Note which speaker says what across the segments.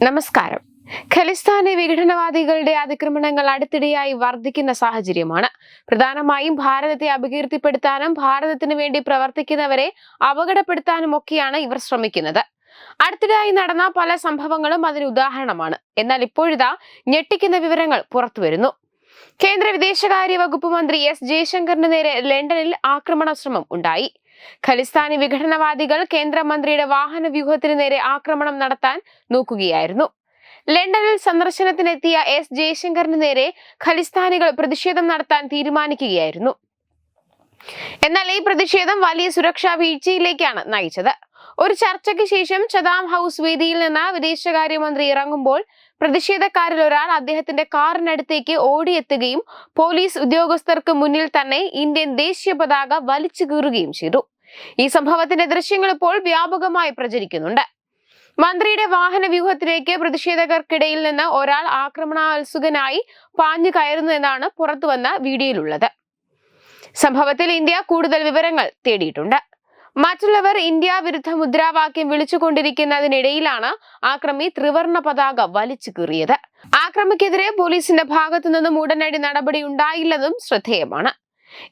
Speaker 1: നമസ്കാരം. ഖലിസ്ഥാനി വിഘടനവാദികളുടെ അതിക്രമണങ്ങൾ അടുത്തിടെയായി വർദ്ധിക്കുന്ന സാഹചര്യമാണ്. പ്രധാനമായും ഭാരതത്തെ അപകീർത്തിപ്പെടുത്താനും ഭാരതത്തിന് വേണ്ടി പ്രവർത്തിക്കുന്നവരെ അപകടപ്പെടുത്താനും ഒക്കെയാണ് ഇവർ ശ്രമിക്കുന്നത്. അടുത്തിടെയായി നടന്ന പല സംഭവങ്ങളും അതിന് ഉദാഹരണമാണ്. എന്നാൽ ഇപ്പോഴിതാ ഞെട്ടിക്കുന്ന വിവരങ്ങൾ പുറത്തുവരുന്നു കേന്ദ്ര വിദേശകാര്യ വകുപ്പ് മന്ത്രി എസ് ജയശങ്കറിന് നേരെ ലണ്ടനിൽ ആക്രമണ ശ്രമം ഉണ്ടായി. ഖലിസ്ഥാനി വിഘടനവാദികൾ കേന്ദ്രമന്ത്രിയുടെ വാഹന വ്യൂഹത്തിന് നേരെ ആക്രമണം നടത്താൻ നോക്കുകയായിരുന്നു. ലണ്ടനിൽ സന്ദർശനത്തിനെത്തിയ എസ് ജയശങ്കറിന് നേരെ ഖലിസ്ഥാനികൾ പ്രതിഷേധം നടത്താൻ തീരുമാനിക്കുകയായിരുന്നു. എന്നാൽ ഈ പ്രതിഷേധം വലിയ സുരക്ഷാ വീഴ്ചയിലേക്കാണ് നയിച്ചത്. ഒരു ചർച്ചയ്ക്ക് ശേഷം ചദാം ഹൗസ് വേദിയിൽ നിന്ന് വിദേശകാര്യമന്ത്രി ഇറങ്ങുമ്പോൾ പ്രതിഷേധക്കാരിൽ ഒരാൾ അദ്ദേഹത്തിന്റെ കാറിനടുത്തേക്ക് ഓടിയെത്തുകയും പോലീസ് ഉദ്യോഗസ്ഥർക്ക് മുന്നിൽ തന്നെ ഇന്ത്യൻ ദേശീയ പതാക വലിച്ചു കീറുകയും ചെയ്തു. ഈ സംഭവത്തിന്റെ ദൃശ്യങ്ങൾ ഇപ്പോൾ വ്യാപകമായി പ്രചരിക്കുന്നുണ്ട്. മന്ത്രിയുടെ വാഹന വ്യൂഹത്തിലേക്ക് പ്രതിഷേധകർക്കിടയിൽ നിന്ന് ഒരാൾ ആക്രമണോത്സുകനായി പാഞ്ഞു കയറുന്നു എന്നാണ് പുറത്തുവന്ന വീഡിയോയിലുള്ളത്. സംഭവത്തിൽ ഇന്ത്യ കൂടുതൽ വിവരങ്ങൾ തേടിയിട്ടുണ്ട്. മറ്റുള്ളവർ ഇന്ത്യ വിരുദ്ധ മുദ്രാവാക്യം വിളിച്ചുകൊണ്ടിരിക്കുന്നതിനിടയിലാണ് ആക്രമി ത്രിവർണ പതാക വലിച്ചു കീറിയത്. ആക്രമിക്കെതിരെ പോലീസിന്റെ ഭാഗത്തു നിന്നും ഉടനടി നടപടി ഉണ്ടായില്ലെന്നും ശ്രദ്ധേയമാണ്.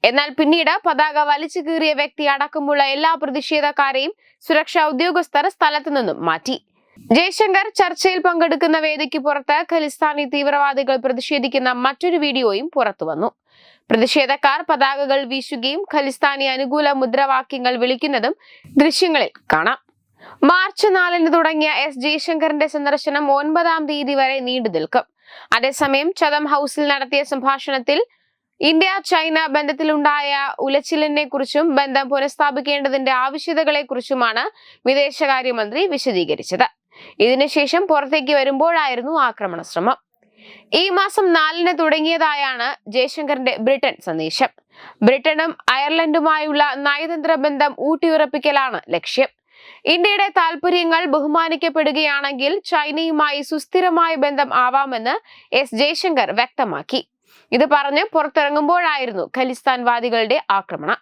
Speaker 1: എന്നാൽ പിന്നീട് പതാക വലിച്ചു കീറിയ വ്യക്തി അടക്കമുള്ള എല്ലാ പ്രതിഷേധക്കാരെയും സുരക്ഷാ ഉദ്യോഗസ്ഥർ സ്ഥലത്തു നിന്നും മാറ്റി. ജയശങ്കർ ചർച്ചയിൽ പങ്കെടുക്കുന്ന വേദിക്ക് പുറത്ത് ഖലിസ്ഥാനി തീവ്രവാദികൾ പ്രതിഷേധിക്കുന്ന മറ്റൊരു വീഡിയോയും പുറത്തുവന്നു. പ്രതിഷേധക്കാർ പതാകകൾ വീശുകയും ഖലിസ്ഥാനി അനുകൂല മുദ്രാവാക്യങ്ങൾ വിളിക്കുന്നതും ദൃശ്യങ്ങളിൽ കാണാം. മാർച്ച് നാലിന് തുടങ്ങിയ എസ് ജയശങ്കറിന്റെ സന്ദർശനം ഒൻപതാം തീയതി വരെ നീണ്ടു നിൽക്കും. അതേസമയം ചതം ഹൗസിൽ നടത്തിയ സംഭാഷണത്തിൽ ഇന്ത്യ ചൈന ബന്ധത്തിലുണ്ടായ ഉലച്ചിലിനെ കുറിച്ചും ബന്ധം പുനഃസ്ഥാപിക്കേണ്ടതിന്റെ ആവശ്യകതകളെ കുറിച്ചുമാണ് വിദേശകാര്യമന്ത്രി വിശദീകരിച്ചത്. ഇതിനുശേഷം പുറത്തേക്ക് വരുമ്പോഴായിരുന്നു ആക്രമണ ശ്രമം. ഈ മാസം നാലിന് തുടങ്ങിയതായാണ് ജയശങ്കറിന്റെ ബ്രിട്ടൻ സന്ദേശം. ബ്രിട്ടനും അയർലൻഡുമായുള്ള നയതന്ത്ര ബന്ധം ഊട്ടിയുറപ്പിക്കലാണ് ലക്ഷ്യം. ഇന്ത്യയുടെ താൽപര്യങ്ങൾ ബഹുമാനിക്കപ്പെടുകയാണെങ്കിൽ ചൈനയുമായി സുസ്ഥിരമായ ബന്ധം ആവാമെന്ന് എസ് ജയശങ്കർ വ്യക്തമാക്കി. ഇത് പറഞ്ഞ് പുറത്തിറങ്ങുമ്പോഴായിരുന്നു ഖലിസ്ഥാൻവാദികളുടെ ആക്രമണം.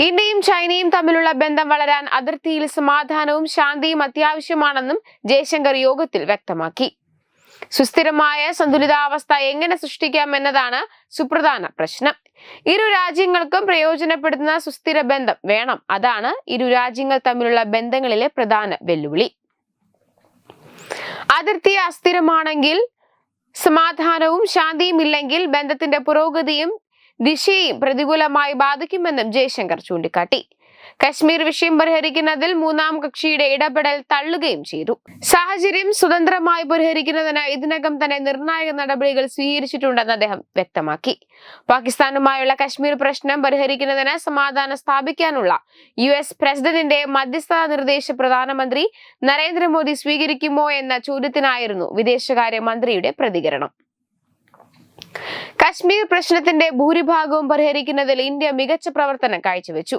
Speaker 1: ഇന്ത്യയും ചൈനയും തമ്മിലുള്ള ബന്ധം വളരാൻ അതിർത്തിയിൽ സമാധാനവും ശാന്തിയും അത്യാവശ്യമാണെന്നും ജയശങ്കർ യോഗത്തിൽ വ്യക്തമാക്കി. സുസ്ഥിരമായ സന്തുലിതാവസ്ഥ എങ്ങനെ സൃഷ്ടിക്കാം എന്നതാണ് സുപ്രധാന പ്രശ്നം. ഇരു രാജ്യങ്ങൾക്കും പ്രയോജനപ്പെടുന്ന സുസ്ഥിര ബന്ധം വേണം. അതാണ് ഇരു രാജ്യങ്ങൾ തമ്മിലുള്ള ബന്ധങ്ങളിലെ പ്രധാന വെല്ലുവിളി. അതിർത്തി അസ്ഥിരമാണെങ്കിൽ സമാധാനവും ശാന്തിയും ഇല്ലെങ്കിൽ ബന്ധത്തിന്റെ പുരോഗതിയും ദിശയും പ്രതികൂലമായി ബാധിക്കുമെന്നും ജയശങ്കർ ചൂണ്ടിക്കാട്ടി. കശ്മീർ വിഷയം പരിഹരിക്കുന്നതിൽ മൂന്നാം കക്ഷിയുടെ ഇടപെടൽ തള്ളുകയും ചെയ്തു. സാഹചര്യം സ്വതന്ത്രമായി പരിഹരിക്കുന്നതിന് ഇതിനകം തന്നെ നിർണായക നടപടികൾ സ്വീകരിച്ചിട്ടുണ്ടെന്ന് അദ്ദേഹം വ്യക്തമാക്കി. പാകിസ്ഥാനുമായുള്ള കശ്മീർ പ്രശ്നം പരിഹരിക്കുന്നതിന് സമാധാനം സ്ഥാപിക്കാനുള്ള യു എസ് പ്രസിഡന്റിന്റെ മധ്യസ്ഥതാ നിർദ്ദേശ പ്രധാനമന്ത്രി നരേന്ദ്രമോദി സ്വീകരിക്കുമോ എന്ന ചോദ്യത്തിനായിരുന്നു വിദേശകാര്യ മന്ത്രിയുടെ പ്രതികരണം. കശ്മീർ പ്രശ്നത്തിന്റെ ഭൂരിഭാഗവും പരിഹരിക്കുന്നതിൽ ഇന്ത്യ മികച്ച പ്രവർത്തനം കാഴ്ചവെച്ചു.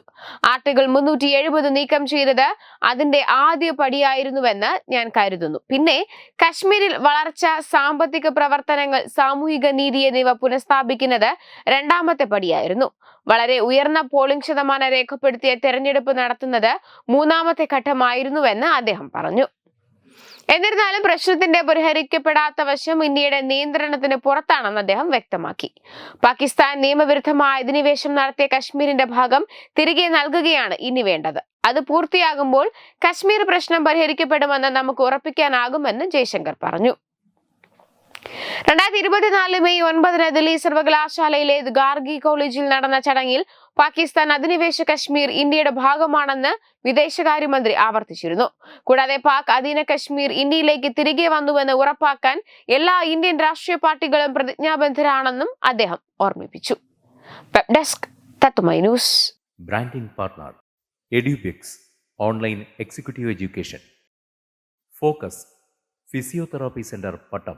Speaker 1: ആർട്ടിക്കിൾ മുന്നൂറ്റി എഴുപത് നീക്കം ചെയ്തത് അതിന്റെ ആദ്യ പടിയായിരുന്നുവെന്ന് ഞാൻ കരുതുന്നു. പിന്നെ കശ്മീരിൽ വളർച്ച സാമ്പത്തിക പ്രവർത്തനങ്ങൾ സാമൂഹിക നീതി എന്നിവ പുനഃസ്ഥാപിക്കുന്നത് രണ്ടാമത്തെ പടിയായിരുന്നു. വളരെ ഉയർന്ന പോളിംഗ് ശതമാനം രേഖപ്പെടുത്തിയ തെരഞ്ഞെടുപ്പ് നടത്തുന്നത് മൂന്നാമത്തെ ഘട്ടമായിരുന്നുവെന്ന് അദ്ദേഹം പറഞ്ഞു. എന്നിരുന്നാലും പ്രശ്നത്തിന്റെ പരിഹരിക്കപ്പെടാത്ത വശം ഇന്ത്യയുടെ നിയന്ത്രണത്തിന് പുറത്താണെന്ന് അദ്ദേഹം വ്യക്തമാക്കി. പാകിസ്ഥാൻ നിയമവിരുദ്ധമായ അധിനിവേശം നടത്തിയ കശ്മീരിന്റെ ഭാഗം തിരികെ നൽകുകയാണ് ഇനി വേണ്ടത്. അത് പൂർത്തിയാകുമ്പോൾ കശ്മീർ പ്രശ്നം പരിഹരിക്കപ്പെടുമെന്ന് നമുക്ക് ഉറപ്പിക്കാനാകുമെന്ന് ജയശങ്കർ പറഞ്ഞു. രണ്ടായിരത്തി ഇരുപത്തിനാല് മെയ് ഒൻപതിന് ദില്ലി സർവകലാശാലയിലെ ഗാർഗി കോളേജിൽ നടന്ന ചടങ്ങിൽ പാകിസ്ഥാൻ അധിനിവേശ കശ്മീർ ഇന്ത്യയുടെ ഭാഗമാണെന്ന് വിദേശകാര്യമന്ത്രി ആവർത്തിച്ചിരുന്നു. കൂടാതെ പാക് അധീന കശ്മീർ ഇന്ത്യയിലേക്ക് തിരികെ വന്നുവെന്ന് ഉറപ്പാക്കാൻ എല്ലാ ഇന്ത്യൻ രാഷ്ട്രീയ പാർട്ടികളും പ്രതിജ്ഞാബദ്ധരാണെന്നും അദ്ദേഹം ഓർമ്മിപ്പിച്ചു. Desk news.
Speaker 2: Branding partner Edubix online executive education. Focus physiotherapy centre Pattom.